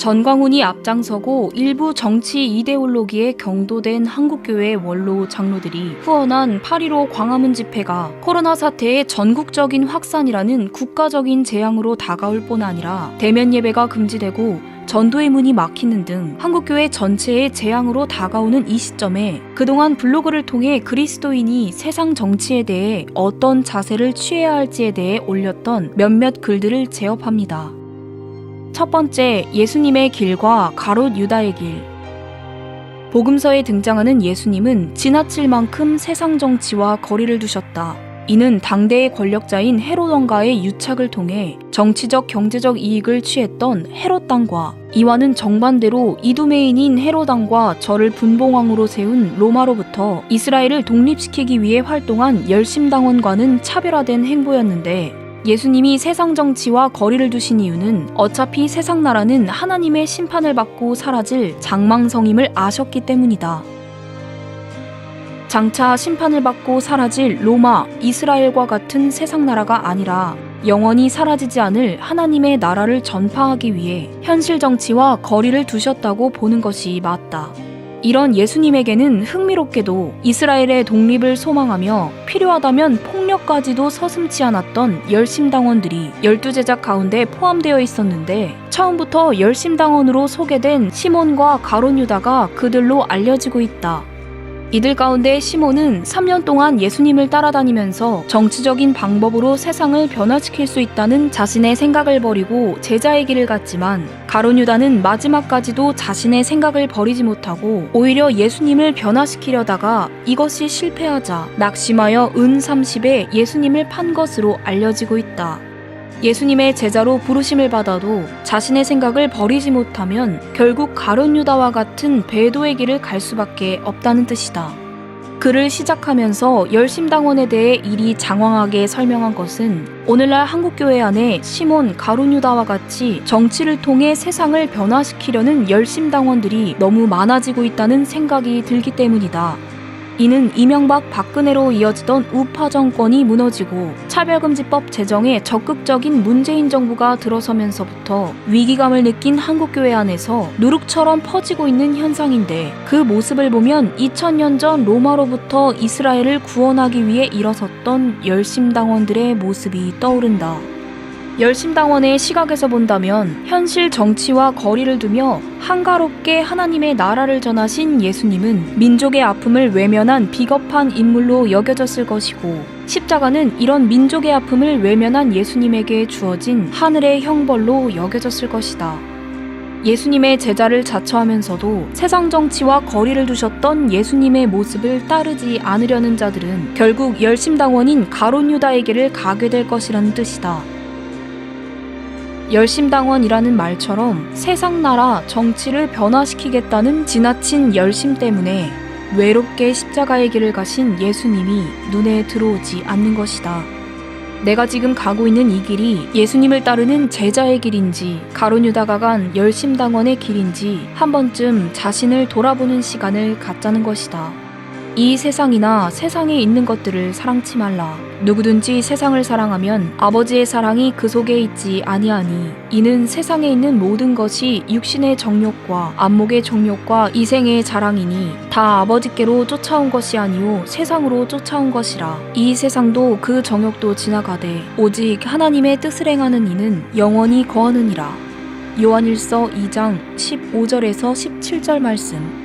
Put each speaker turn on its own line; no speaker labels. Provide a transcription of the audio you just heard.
전광훈이 앞장서고 일부 정치 이데올로기에 경도된 한국교회 원로 장로들이 후원한 8.15 광화문 집회가 코로나 사태의 전국적인 확산이라는 국가적인 재앙으로 다가올 뿐 아니라 대면 예배가 금지되고 전도의 문이 막히는 등 한국교회 전체의 재앙으로 다가오는 이 시점에 그동안 블로그를 통해 그리스도인이 세상 정치에 대해 어떤 자세를 취해야 할지에 대해 올렸던 몇몇 글들을 제업합니다. 첫 번째, 예수님의 길과 가롯 유다의 길. 복음서에 등장하는 예수님은 지나칠 만큼 세상 정치와 거리를 두셨다. 이는 당대의 권력자인 헤롯 왕가의 유착을 통해 정치적 경제적 이익을 취했던 헤롯 당과 이와는 정반대로 이두메인인 헤롯 왕과 저를 분봉왕으로 세운 로마로부터 이스라엘을 독립시키기 위해 활동한 열심당원과는 차별화된 행보였는데 예수님이 세상 정치와 거리를 두신 이유는 어차피 세상 나라는 하나님의 심판을 받고 사라질 장망성임을 아셨기 때문이다. 장차 심판을 받고 사라질 로마, 이스라엘과 같은 세상 나라가 아니라 영원히 사라지지 않을 하나님의 나라를 전파하기 위해 현실 정치와 거리를 두셨다고 보는 것이 맞다. 이런 예수님에게는 흥미롭게도 이스라엘의 독립을 소망하며 필요하다면 폭력까지도 서슴지 않았던 열심당원들이 열두 제자 가운데 포함되어 있었는데 처음부터 열심당원으로 소개된 시몬과 가론 유다가 그들로 알려지고 있다. 이들 가운데 시몬은 3년 동안 예수님을 따라다니면서 정치적인 방법으로 세상을 변화시킬 수 있다는 자신의 생각을 버리고 제자의 길을 갔지만 가론 유다는 마지막까지도 자신의 생각을 버리지 못하고 오히려 예수님을 변화시키려다가 이것이 실패하자 낙심하여 은 30에 예수님을 판 것으로 알려지고 있다. 예수님의 제자로 부르심을 받아도 자신의 생각을 버리지 못하면 결국 가론 유다와 같은 배도의 길을 갈 수밖에 없다는 뜻이다. 글을 시작하면서 열심당원에 대해 이리 장황하게 설명한 것은 오늘날 한국교회 안에 시몬 가론 유다와 같이 정치를 통해 세상을 변화시키려는 열심당원들이 너무 많아지고 있다는 생각이 들기 때문이다. 이는 이명박 박근혜로 이어지던 우파 정권이 무너지고 차별금지법 제정에 적극적인 문재인 정부가 들어서면서부터 위기감을 느낀 한국교회 안에서 누룩처럼 퍼지고 있는 현상인데 그 모습을 보면 2000년 전 로마로부터 이스라엘을 구원하기 위해 일어섰던 열심당원들의 모습이 떠오른다. 열심당원의 시각에서 본다면 현실 정치와 거리를 두며 한가롭게 하나님의 나라를 전하신 예수님은 민족의 아픔을 외면한 비겁한 인물로 여겨졌을 것이고 십자가는 이런 민족의 아픔을 외면한 예수님에게 주어진 하늘의 형벌로 여겨졌을 것이다. 예수님의 제자를 자처하면서도 세상 정치와 거리를 두셨던 예수님의 모습을 따르지 않으려는 자들은 결국 열심당원인 가론 유다에게를 가게 될 것이라는 뜻이다. 열심당원이라는 말처럼 세상 나라 정치를 변화시키겠다는 지나친 열심 때문에 외롭게 십자가의 길을 가신 예수님이 눈에 들어오지 않는 것이다. 내가 지금 가고 있는 이 길이 예수님을 따르는 제자의 길인지 가론유다가 간 열심당원의 길인지 한 번쯤 자신을 돌아보는 시간을 갖자는 것이다. 이 세상이나 세상에 있는 것들을 사랑치 말라. 누구든지 세상을 사랑하면 아버지의 사랑이 그 속에 있지 아니하니 이는 세상에 있는 모든 것이 육신의 정욕과 안목의 정욕과 이생의 자랑이니 다 아버지께로 쫓아온 것이 아니오 세상으로 쫓아온 것이라. 이 세상도 그 정욕도 지나가되 오직 하나님의 뜻을 행하는 이는 영원히 거하느니라. 요한일서 2장 15절에서 17절 말씀.